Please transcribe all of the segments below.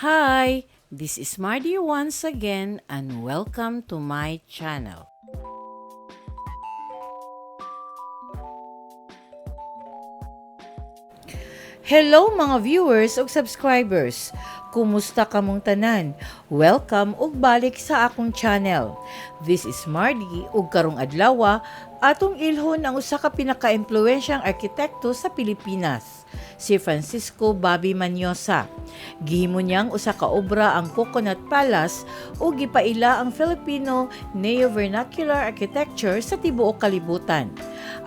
Hi, this is Mardy once again and welcome to my channel. Hello mga viewers ug subscribers. Kumusta kamong tanan? Welcome ug balik sa akong channel. This is Mardy ug karong adlaw atong ilhon ang usa ka pinaka-impluwensyang arkitekto sa Pilipinas, si Francisco Bobby Manyosa. Gihimo niyang usa ka obra ang Coconut Palace ug gipaila ang Filipino neo-vernacular architecture sa tibuok kalibutan.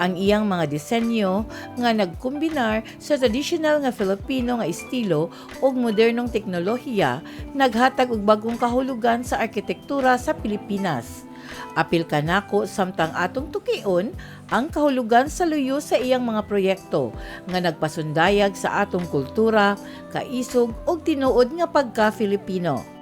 Ang iyang mga disenyo nga nagkombinar sa traditional nga Filipino nga estilo ug modernong teknolohiya naghatag og bagong kahulugan sa arkitektura sa Pilipinas. Apil kanako samtang atong tukion ang kahulugan sa luyo sa iyang mga proyekto nga nagpasundayag sa atong kultura, kaisog ug tinuod nga pagka-Filipino.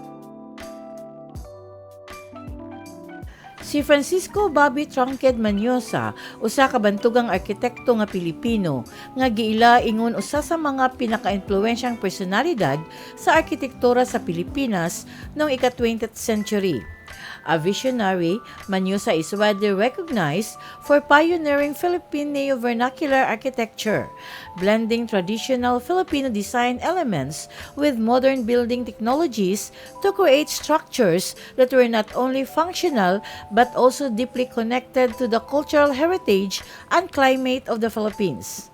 Si Francisco Bobby Trunked Manyosa, usa ka bantugang arkitekto nga Pilipino nga giila ingon usa sa mga pinaka-impluwensyang personalidad sa arkitektura sa Pilipinas noong ika-20th century. A visionary, Manyosa is widely recognized for pioneering Philippine neo-vernacular architecture, blending traditional Filipino design elements with modern building technologies to create structures that were not only functional but also deeply connected to the cultural heritage and climate of the Philippines.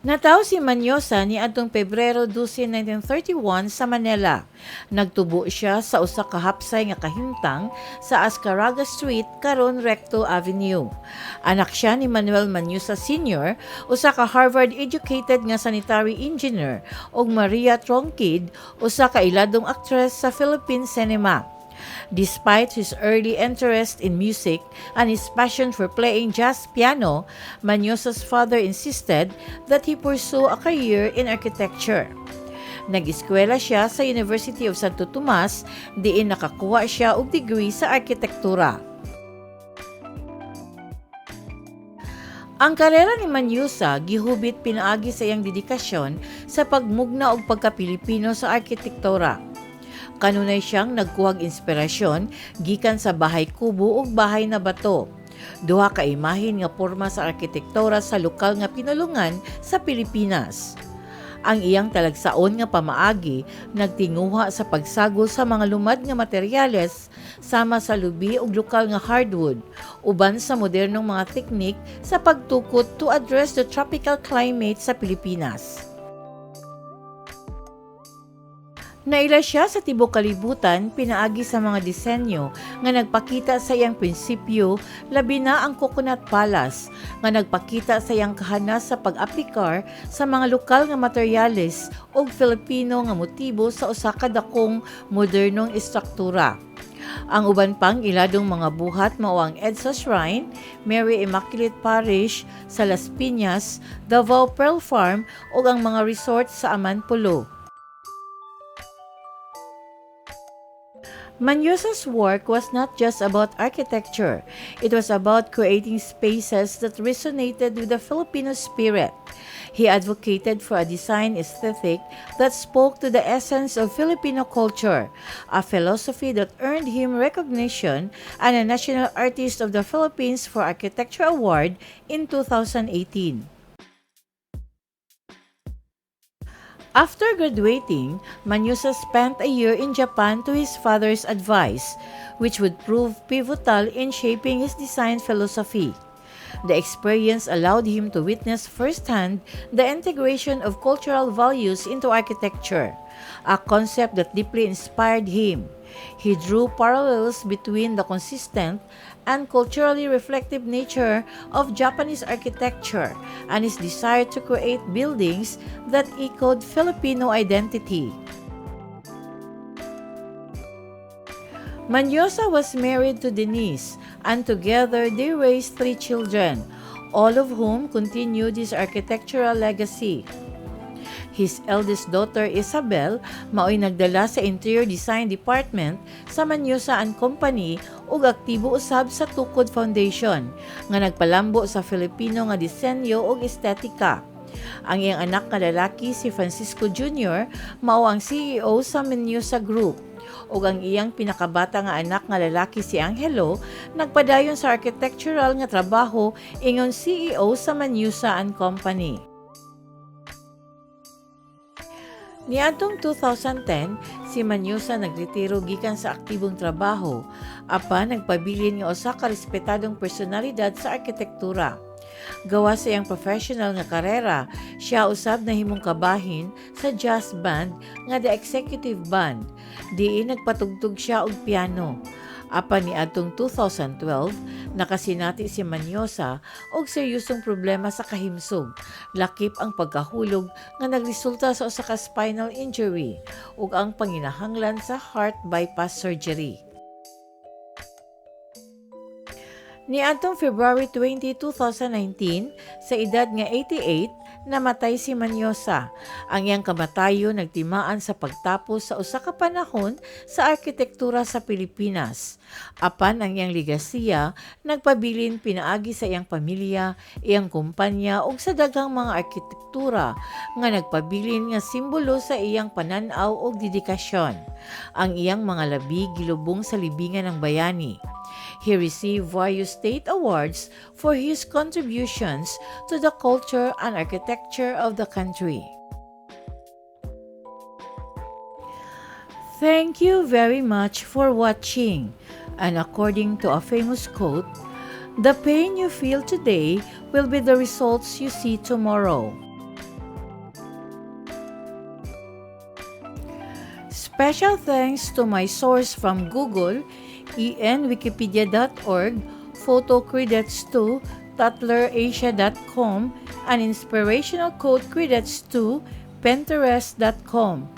Nataw si Manyosa ni adtong Pebrero 12, 1931 sa Manila. Nagtubo siya sa usa ka hapsay nga kahimtang sa Ascaraga Street karon Recto Avenue. Anak siya ni Manuel Manyosa Sr., usa ka Harvard-educated nga sanitary engineer, ug Maria Tronquid, usa ka iladong aktres sa Philippine cinema. Despite his early interest in music and his passion for playing jazz piano, Manyosa's father insisted that he pursue a career in architecture. Nag-eskwela siya sa University of Santo Tomas, diin nakakuha siya og degree sa arkitektura. Ang karera ni Manyusa gihubit pinaagi sa iyang dedikasyon sa pagmugna og pagka-Pilipino sa arkitektura. Kanunay siyang nagkuhag inspirasyon gikan sa bahay kubo ug bahay na bato. Duha ka imahin nga porma sa arkitektura sa lokal nga pinulungan sa Pilipinas. Ang iyang talagsaon nga pamaagi nagtinguha sa pagsagol sa mga lumad nga materyales sama sa lubi ug lokal nga hardwood uban sa modernong mga teknik sa pagtukod to address the tropical climate sa Pilipinas. Naila siya sa tibok kalibutan pinaagi sa mga disenyo nga nagpakita sa iyang prinsipyo labi na ang Coconut Palace nga nagpakita sa iyang kahanas sa pag-aplikar sa mga lokal nga materyales ug Filipino nga motibo sa usa ka dakong modernong istruktura. Ang uban pang iladong mga buhat mao ang EDSA Shrine, Mary Immaculate Parish sa Las Piñas, Davao Pearl Farm ug ang mga resort sa Amanpulo. Manyosa's work was not just about architecture. It was about creating spaces that resonated with the Filipino spirit. He advocated for a design aesthetic that spoke to the essence of Filipino culture, a philosophy that earned him recognition and a National Artist of the Philippines for Architecture Award in 2018. After graduating, Manyusa spent a year in Japan to his father's advice, which would prove pivotal in shaping his design philosophy. The experience allowed him to witness firsthand the integration of cultural values into architecture, a concept that deeply inspired him. He drew parallels between the consistent and culturally reflective nature of Japanese architecture and his desire to create buildings that echoed Filipino identity. Manyosa was married to Denise, and together they raised three children, all of whom continued his architectural legacy. His eldest daughter Isabel mao'y nagdala sa interior design department sa Manyosa and Company ug aktibo usab sa Tukod Foundation nga nagpalambo sa Filipino nga disenyo ug estetika. Ang iyang anak nga lalaki si Francisco Jr. mao ang CEO sa Manyosa Group ug ang iyang pinakabata nga anak nga lalaki si Angelo nagpadayon sa architectural nga trabaho ingon CEO sa Manusa and Company. Niadtong 2010, si Manyusa nagretiro gikan sa aktibong trabaho, apan nagpabilin nga usa ka respetadong personalidad sa arkitektura. Gawa sa iyang professional nga karera, siya usab na himong kabahin sa jazz band nga The Executive Band. Diin nagpatugtog siya og piano. Apan ni adtong 2012, nakasinati si Manyosa og seryosong problema sa kahimsog. Lakip ang pagkahulog nga nagresulta sa usa ka spinal injury ug ang panginahanglan sa heart bypass surgery. Niadtong February 20, 2019, sa edad nga 88, namatay si Manyosa. Ang iyang kamatayo nagtimaan sa pagtapos sa usa ka panahon sa arkitektura sa Pilipinas. Apan ang iyang ligasiya nagpabilin pinaagi sa iyang pamilya, iyang kumpanya ug sa daghang mga arkitektura nga nagpabilin nga simbolo sa iyang pananaw ug dedikasyon. Ang iyang mga labi gilubong sa libingan ng bayani. He received various state awards for his contributions to the culture and architecture of the country. Thank you very much for watching. And according to a famous quote, the pain you feel today will be the results you see tomorrow. Special thanks to my source from Google, enwikipedia.org, photocredits2, tutlerasia.com, and inspirational quote credits to pinterest.com.